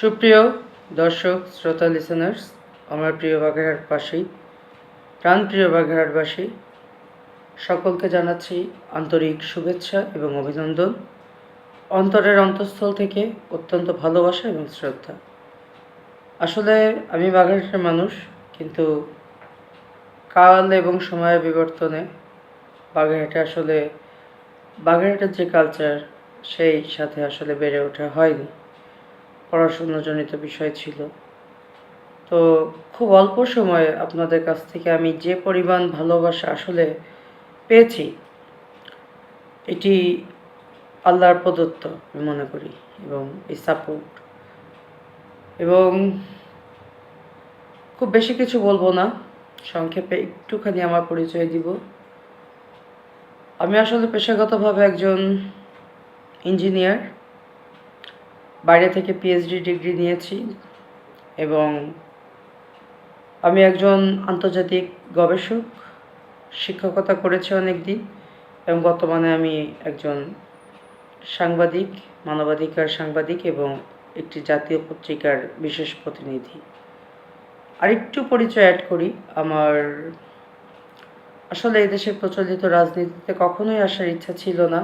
সুপ্রিয় দর্শক, শ্রোতা লিসেনার্স আমার প্রিয় বাগেরহাটবাসী, প্রাণপ্রিয় বাগেরহাটবাসী, সকলকে জানাচ্ছি আন্তরিক শুভেচ্ছা এবং অভিনন্দন। অন্তরের অন্তঃস্থল থেকে অত্যন্ত ভালোবাসা এবং শ্রদ্ধা। আসলে আমি বাগেরহাটের মানুষ, কিন্তু কাল এবং সময়ের বিবর্তনে বাগেরহাটে আসলে বাগেরহাটের যে কালচার সেই সাথে আসলে বেড়ে ওঠা হয়নি। পড়াশোনাজনিত বিষয় ছিল। তো খুব অল্প সময়ে আপনাদের কাছ থেকে আমি যে পরিমাণ ভালোবাসা আসলে পেয়েছি, এটি আল্লাহর প্রদত্ত, আমি মনে করি, এবং এই সাপোর্ট এবং খুব বেশি কিছু বলব না, সংক্ষেপে একটুখানি আমার পরিচয় দিব। আমি আসলে পেশাগতভাবে একজন ইঞ্জিনিয়ার বাইরে থেকে পিএইচডি ডিগ্রি নিয়েছি এবং আমি একজন আন্তর্জাতিক গবেষক, শিক্ষকতা করেছি অনেক দিন এবং বর্তমানে আমি একজন সাংবাদিক, মানবাধিকার সাংবাদিক এবং একটি জাতীয় পত্রিকার বিশেষ প্রতিনিধি। আরেকটু পরিচয় অ্যাড করি, আমার আসলে এদেশে প্রচলিত রাজনীতিতে কখনোই আসার ইচ্ছা ছিল না।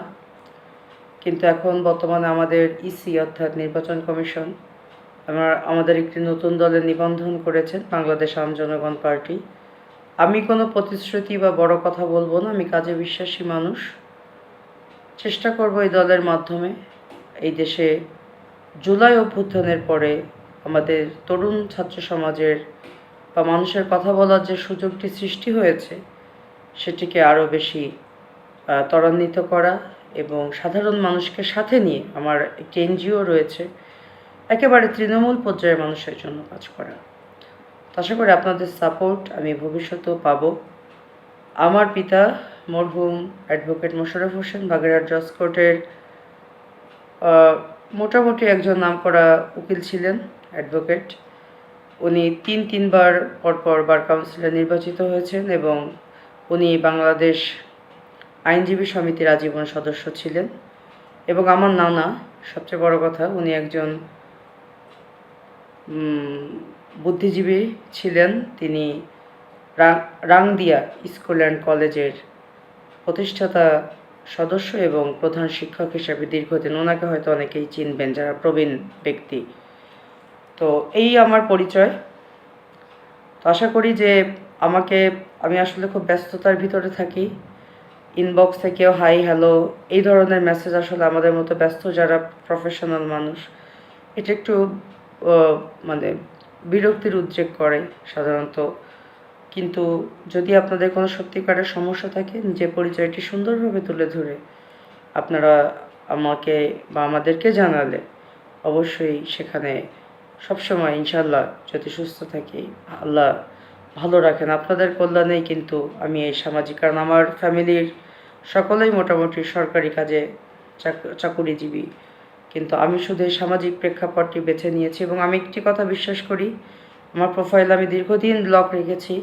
কিন্তু এখন বর্তমানে আমাদের ইসি অর্থাৎ নির্বাচন কমিশন, আমার আমাদের একটি নতুন দলে নিবন্ধন করেছেন, বাংলাদেশ আম জনগণ পার্টি। আমি কোনো প্রতিশ্রুতি বা বড় কথা বলব না, আমি কাজে বিশ্বাসী মানুষ। চেষ্টা করব এই দলের মাধ্যমে এই দেশে জুলাই অভ্যুত্থানের পরে আমাদের তরুণ ছাত্র সমাজের বা মানুষের কথা বলার যে সুযোগটি সৃষ্টি হয়েছে, সেটিকে আরও বেশি ত্বরান্বিত করা এবং সাধারণ মানুষকে সাথে নিয়ে আমার একটি এনজিও রয়েছে, একেবারে তৃণমূল পর্যায়ের মানুষের জন্য কাজ করা। আশা করি আপনাদের সাপোর্ট আমি ভবিষ্যতেও পাবো। আমার পিতা মরহুম অ্যাডভোকেট মোশারফ হোসেন বাগেরহাট জজ কোর্টের মোটামুটি একজন নামকরা উকিল ছিলেন অ্যাডভোকেট উনি তিন তিনবার পরপর বার কাউন্সিলে নির্বাচিত হয়েছেন এবং উনি বাংলাদেশ আইনজীবী সমিতির আজীবন সদস্য ছিলেন এবং আমার নানা, সবচেয়ে বড় কথা, উনি একজন বুদ্ধিজীবী ছিলেন। তিনি রাংদিয়া স্কুল অ্যান্ড কলেজের প্রতিষ্ঠাতা সদস্য এবং প্রধান শিক্ষক হিসেবে দীর্ঘদিন ওনাকে হয়তো অনেকেই চিনবেন যারা প্রবীণ ব্যক্তি। তো এই আমার পরিচয়। তো আশা করি যে আমাকে, আমি আসলে খুব ব্যস্ততার ভিতরে থাকি। ইনবক্স থেকেও হাই হ্যালো এই ধরনের মেসেজ আসলে আমাদের মতো ব্যস্ত যারা প্রফেশনাল মানুষ, এটা একটু মানে বিরক্তির উদ্রেক করে সাধারণত। কিন্তু যদি আপনাদের কোনো সত্যিকারের সমস্যা থাকে যে পরিচয়টি সুন্দরভাবে তুলে ধরে আপনারা আমাকে বা আমাদেরকে জানালে অবশ্যই সেখানে সবসময় ইনশাল্লাহ যদি সুস্থ থাকি, আল্লাহ ভালো রাখেন। আপনাদের কল্যাণেই কিন্তু আমি এই সামাজিক, কারণ আমার ফ্যামিলির সকলেই মোটামুটি সরকারি কাজে চাক- চাকুরিজীবী। কিন্তু আমি শুধু এই সামাজিক প্রেক্ষাপটটি বেছে নিয়েছি এবং আমি একটি কথা বিশ্বাস করি, আমার প্রোফাইল আমি দীর্ঘদিন ব্লক রেখেছি,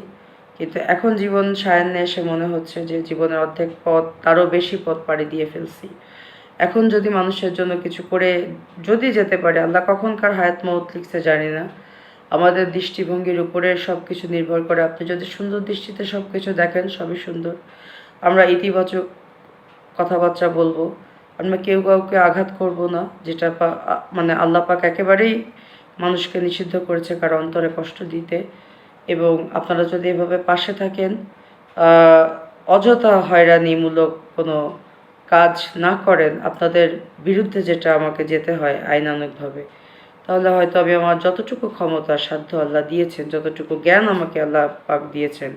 কিন্তু এখন জীবন সায়ান্নে এসে মনে হচ্ছে যে জীবনের অর্ধেক পথ তারও বেশি পথ পাড়ি দিয়ে ফেলছি। এখন যদি মানুষের জন্য কিছু করে যদি যেতে পারে, আল্লাহ কখনকার হায়াত মৌত লিখতে জানি না। আমাদের দৃষ্টিভঙ্গির উপরে সব কিছু নির্ভর করে। আপনি যদি সুন্দর দৃষ্টিতে সব কিছু দেখেন, সবই সুন্দর। আমরা ইতিবাচক কথাবার্তা বলব। আমরা কেউ কাউকে আঘাত করব না, যেটা মানে আল্লাহ পাক একেবারেই মানুষকে নিষিদ্ধ করেছে কারও অন্তরে কষ্ট দিতে। এবং আপনারা যদি এভাবে পাশে থাকেন অযথা হয়রানিমূলক কোনো কাজ না করেন, আপনাদের বিরুদ্ধে যেটা আমাকে যেতে হয় আইনানুগভাবে। তাহলে হয়তো আমি আমার যতটুকু ক্ষমতা, সাধ্য আল্লাহ দিয়েছেন, যতটুকু জ্ঞান আমাকে আল্লাহ পাক দিয়েছেন,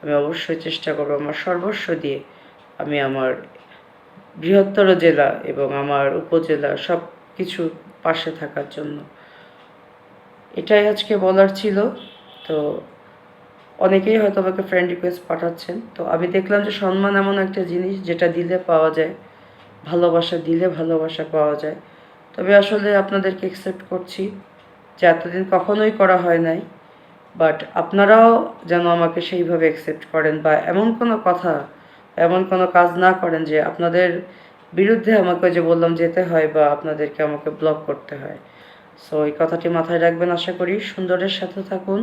আমি অবশ্যই চেষ্টা করব আমার সর্বস্ব দিয়ে আমি আমার বৃহত্তর জেলা এবং আমার উপজেলা সব কিছু পাশে থাকার জন্য। এটাই আজকে বলার ছিল। তো অনেকেই হয়তো আমাকে ফ্রেন্ড রিকোয়েস্ট পাঠাচ্ছেন। তো আমি দেখলাম যে সম্মান এমন একটা জিনিস যেটা দিলে পাওয়া যায়, ভালোবাসা দিলে ভালোবাসা পাওয়া যায়। তবে আসলে আপনাদেরকে অ্যাকসেপ্ট করছি যে এতদিন কখনোই করা হয় নাই বাট আপনারাও যেন আমাকে সেইভাবে অ্যাকসেপ্ট করেন বা এমন কোনো কথা, এমন কোনো কাজ না করেন যে আপনাদের বিরুদ্ধে আমাকে যে বললাম যেতে হয় বা আপনাদেরকে আমাকে ব্লক করতে হয়। সো এই কথাটি মাথায় রাখবেন আশা করি। সুন্দরের সাথে থাকুন।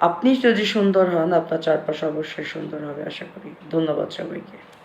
আপনি যদি সুন্দর হন, আপনার চারপাশ অবশ্যই সুন্দর হবে, আশা করি। ধন্যবাদ সবাইকে।